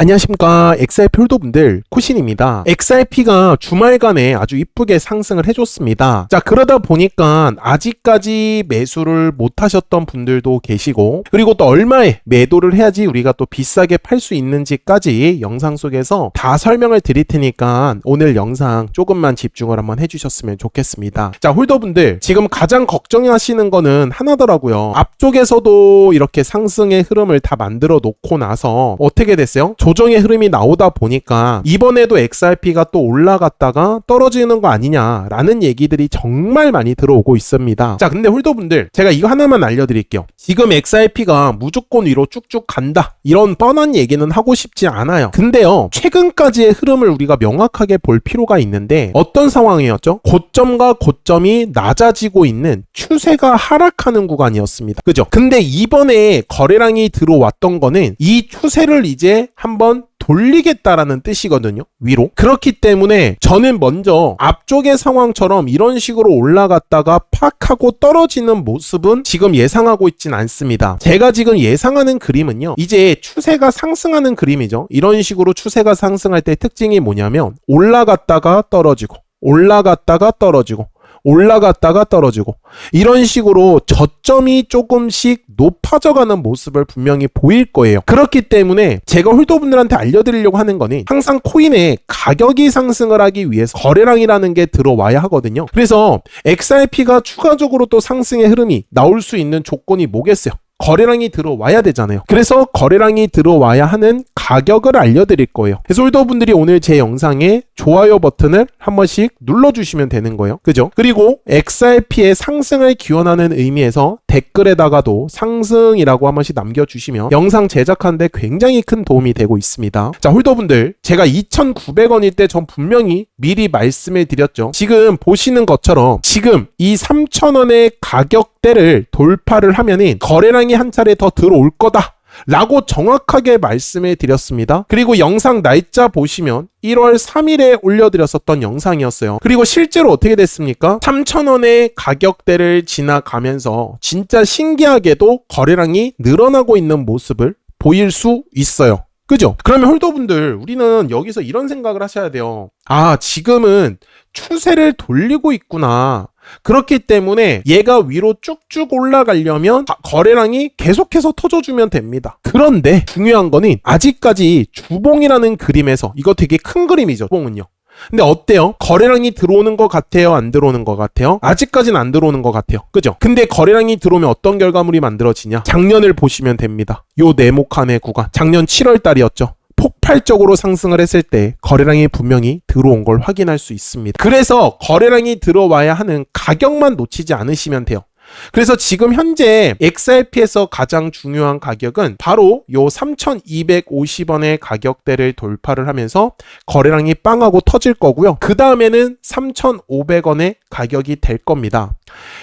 안녕하십니까. XRP 홀더분들 코신입니다. XRP가 주말간에 아주 이쁘게 상승을 해줬습니다. 자 그러다 보니까 아직까지 매수를 못하셨던 분들도 계시고 그리고 또 얼마에 매도를 해야지 우리가 또 비싸게 팔 수 있는지까지 영상 속에서 다 설명을 드릴 테니까 오늘 영상 조금만 집중을 한번 해주셨으면 좋겠습니다. 자 홀더분들 지금 가장 걱정하시는 거는 하나더라고요. 앞쪽에서도 이렇게 상승의 흐름을 다 만들어 놓고 나서 어떻게 됐어요? 조 정의 흐름이 나오다 보니까 이번에도 XRP가 또 올라갔다가 떨어지는 거 아니냐라는 얘기들이 정말 많이 들어오고 있습니다. 자, 근데 홀더분들 제가 이거 하나만 알려드릴게요. 지금 XRP가 무조건 위로 쭉쭉 간다 이런 뻔한 얘기는 하고 싶지 않아요. 근데요 최근까지의 흐름을 우리가 명확하게 볼 필요가 있는데 어떤 상황이었죠? 고점과 고점이 낮아지고 있는 추세가 하락하는 구간이었습니다. 그죠? 근데 이번에 거래량이 들어왔던 거는 이 추세를 이제 한번 돌리겠다라는 뜻이거든요. 위로. 그렇기 때문에 저는 먼저 앞쪽의 상황처럼 이런 식으로 올라갔다가 팍 하고 떨어지는 모습은 지금 예상하고 있진 않습니다. 제가 지금 예상하는 그림은요. 이제 추세가 상승하는 그림이죠. 이런 식으로 추세가 상승할 때 특징이 뭐냐면 올라갔다가 떨어지고 올라갔다가 떨어지고 올라갔다가 떨어지고 이런 식으로 저점이 조금씩 높아져가는 모습을 분명히 보일 거예요. 그렇기 때문에 제가 홀더분들한테 알려드리려고 하는 거는 항상 코인의 가격이 상승을 하기 위해서 거래량이라는 게 들어와야 하거든요. 그래서 XRP가 추가적으로 또 상승의 흐름이 나올 수 있는 조건이 뭐겠어요? 거래량이 들어와야 되잖아요. 그래서 거래량이 들어와야 하는 가격을 알려드릴 거예요. 그래서 홀더분들이 오늘 제 영상에 좋아요 버튼을 한 번씩 눌러주시면 되는 거예요. 그죠? 그리고 XRP의 상승을 기원하는 의미에서 댓글에다가도 상승이라고 한 번씩 남겨주시면 영상 제작하는데 굉장히 큰 도움이 되고 있습니다. 자, 홀더분들, 제가 2,900원일 때 전 분명히 미리 말씀을 드렸죠. 지금 보시는 것처럼 지금 이 3,000원의 가격대를 돌파를 하면은 거래량이 한 차례 더 들어올 거다. 라고 정확하게 말씀해 드렸습니다. 그리고 영상 날짜 보시면 1월 3일에 올려드렸었던 영상이었어요. 그리고 실제로 어떻게 됐습니까? 3,000원의 가격대를 지나가면서 진짜 신기하게도 거래량이 늘어나고 있는 모습을 보일 수 있어요. 그죠? 그러면 홀더분들, 우리는 여기서 이런 생각을 하셔야 돼요. 아, 지금은 추세를 돌리고 있구나. 그렇기 때문에 얘가 위로 쭉쭉 올라가려면 거래량이 계속해서 터져주면 됩니다. 그런데 중요한 거는 아직까지 주봉이라는 그림에서 이거 되게 큰 그림이죠. 주봉은요. 근데 어때요? 거래량이 들어오는 것 같아요? 안 들어오는 것 같아요? 아직까지는 안 들어오는 것 같아요. 그죠? 근데 거래량이 들어오면 어떤 결과물이 만들어지냐? 작년을 보시면 됩니다. 요 네모칸의 구간. 작년 7월 달이었죠. 폭발적으로 상승을 했을 때 거래량이 분명히 들어온 걸 확인할 수 있습니다. 그래서 거래량이 들어와야 하는 가격만 놓치지 않으시면 돼요. 그래서 지금 현재 XRP에서 가장 중요한 가격은 바로 요 3,250원의 가격대를 돌파를 하면서 거래량이 빵하고 터질 거고요. 그 다음에는 3,500원의 가격이 될 겁니다.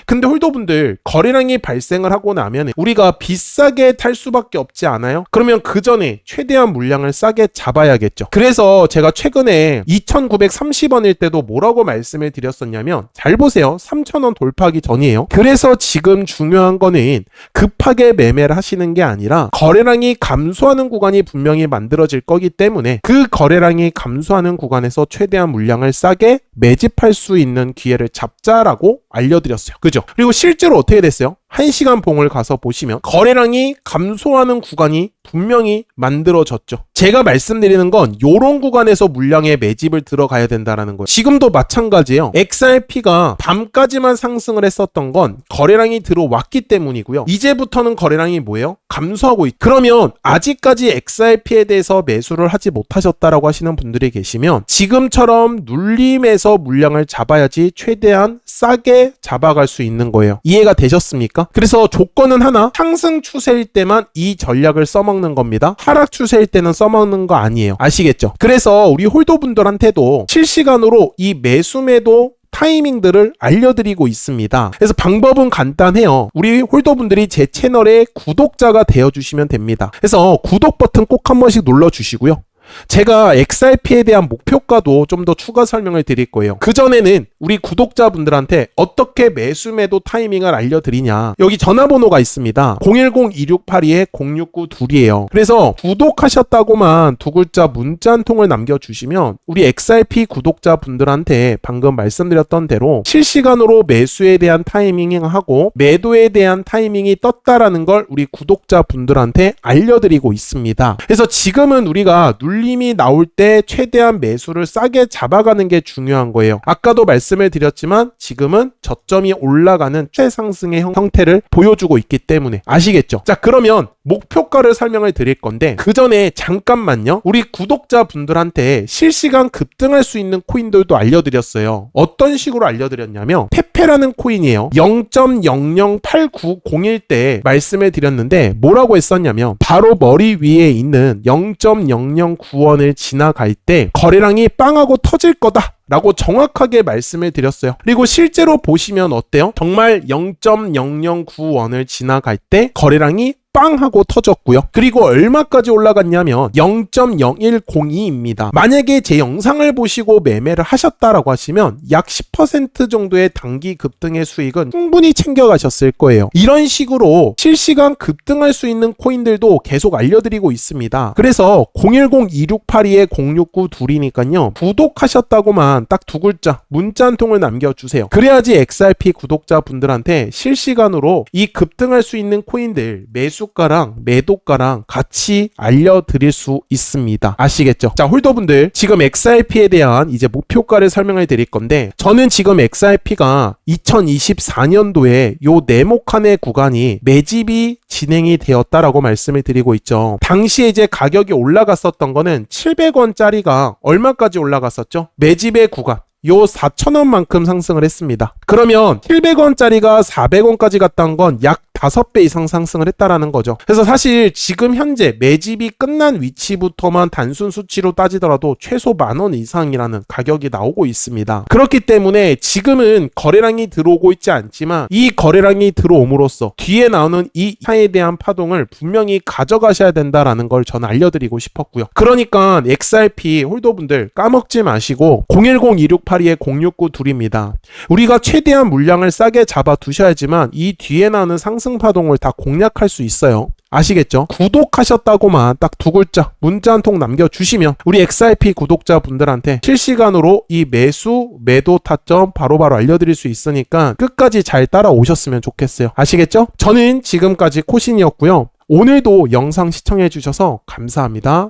근데 홀더분들 거래량이 발생을 하고 나면 우리가 비싸게 탈 수밖에 없지 않아요? 그러면 그 전에 최대한 물량을 싸게 잡아야겠죠. 그래서 제가 최근에 2,930원일 때도 뭐라고 말씀을 드렸었냐면 잘 보세요. 3,000원 돌파하기 전이에요. 그래서 지금 중요한 거는 급하게 매매를 하시는 게 아니라 거래량이 감소하는 구간이 분명히 만들어질 거기 때문에 그 거래량이 감소하는 구간에서 최대한 물량을 싸게 매집할 수 있는 기회를 잡자라고 알려드렸어요. 그죠? 그리고 실제로 어떻게 됐어요? 1시간 봉을 가서 보시면 거래량이 감소하는 구간이 분명히 만들어졌죠. 제가 말씀드리는 건 요런 구간에서 물량의 매집을 들어가야 된다라는 거예요. 지금도 마찬가지예요. XRP가 밤까지만 상승을 했었던 건 거래량이 들어왔기 때문이고요. 이제부터는 거래량이 뭐예요? 감소하고 있. 그러면 아직까지 XRP에 대해서 매수를 하지 못하셨다라고 하시는 분들이 계시면 지금처럼 눌림에서 물량을 잡아야지 최대한 싸게 잡아갈 수 있는 거예요. 이해가 되셨습니까? 그래서 조건은 하나 상승 추세일 때만 이 전략을 써먹는 겁니다. 하락 추세일 때는 써먹는 거 아니에요. 아시겠죠? 그래서 우리 홀더분들한테도 실시간으로 이 매수매도 타이밍들을 알려드리고 있습니다. 그래서 방법은 간단해요. 우리 홀더분들이 제 채널의 구독자가 되어주시면 됩니다. 그래서 구독 버튼 꼭 한 번씩 눌러주시고요. 제가 XRP에 대한 목표가도 좀 더 추가 설명을 드릴 거예요. 그전에는 우리 구독자분들한테 어떻게 매수 매도 타이밍을 알려드리냐. 여기 전화번호가 있습니다. 010-2682-0692이에요. 그래서 구독하셨다고만 두 글자 문자 한 통을 남겨주시면 우리 XRP 구독자분들한테 방금 말씀드렸던 대로 실시간으로 매수에 대한 타이밍하고 매도에 대한 타이밍이 떴다라는 걸 우리 구독자분들한테 알려드리고 있습니다. 그래서 지금은 우리가 눌 림이 나올 때 최대한 매수를 싸게 잡아가는 게 중요한 거예요. 아까도 말씀을 드렸지만 지금은 저점이 올라가는 최상승의 형- 형태를 보여주고 있기 때문에 아시겠죠? 자, 그러면 목표가를 설명을 드릴 건데 그 전에 잠깐만요. 우리 구독자분들한테 실시간 급등할 수 있는 코인들도 알려드렸어요. 어떤 식으로 알려드렸냐면 페페라는 코인이에요. 0.008901때 말씀을 드렸는데 뭐라고 했었냐면 바로 머리 위에 있는 0.009 원을 지나갈 때 거래량이 빵하고 터질 거다. 라고 정확하게 말씀을 드렸어요. 그리고 실제로 보시면 어때요? 정말 0.009원을 지나갈 때 거래량이 빵 하고 터졌고요. 그리고 얼마까지 올라갔냐면 0.0102입니다. 만약에 제 영상을 보시고 매매를 하셨다라고 하시면 약 10% 정도의 단기 급등의 수익은 충분히 챙겨가셨을 거예요. 이런 식으로 실시간 급등할 수 있는 코인들도 계속 알려드리고 있습니다. 그래서 010-2682-069 둘이니까요. 구독하셨다고만 딱 두 글자 문자 한 통을 남겨주세요. 그래야지 XRP 구독자분들한테 실시간으로 이 급등할 수 있는 코인들 매수 가랑 매도가랑 같이 알려드릴 수 있습니다. 아시겠죠? 자, 홀더분들 지금 XRP에 대한 이제 목표가를 설명을 드릴 건데 저는 지금 XRP가 2024년도에 요 네모칸의 구간이 매집이 진행이 되었다라고 말씀을 드리고 있죠. 당시에 이제 가격이 올라갔었던 거는 700원짜리가 얼마까지 올라갔었죠? 매집의 구간. 요 4,000원만큼 상승을 했습니다. 그러면 700원짜리가 400원까지 갔다는 건약 5배 이상 상승을 했다라는 거죠. 그래서 사실 지금 현재 매집이 끝난 위치부터만 단순 수치로 따지더라도 최소 만 원 이상이라는 가격이 나오고 있습니다. 그렇기 때문에 지금은 거래량이 들어오고 있지 않지만 이 거래량이 들어옴으로써 뒤에 나오는 이 차에 대한 파동을 분명히 가져가셔야 된다라는 걸 저는 알려드리고 싶었고요. 그러니까 XRP 홀더분들 까먹지 마시고 010-2682-069 둘입니다. 우리가 최대한 물량을 싸게 잡아 두셔야지만 이 뒤에 나오는 상승 파동을 다 공략할 수 있어요. 아시겠죠? 구독하셨다고만 딱 두 글자 문자 한 통 남겨주시면 우리 XRP 구독자분들한테 실시간으로 이 매수 매도 타점 바로 바로 알려드릴 수 있으니까 끝까지 잘 따라오셨으면 좋겠어요. 아시겠죠? 저는 지금까지 코신이었고요. 오늘도 영상 시청해주셔서 감사합니다.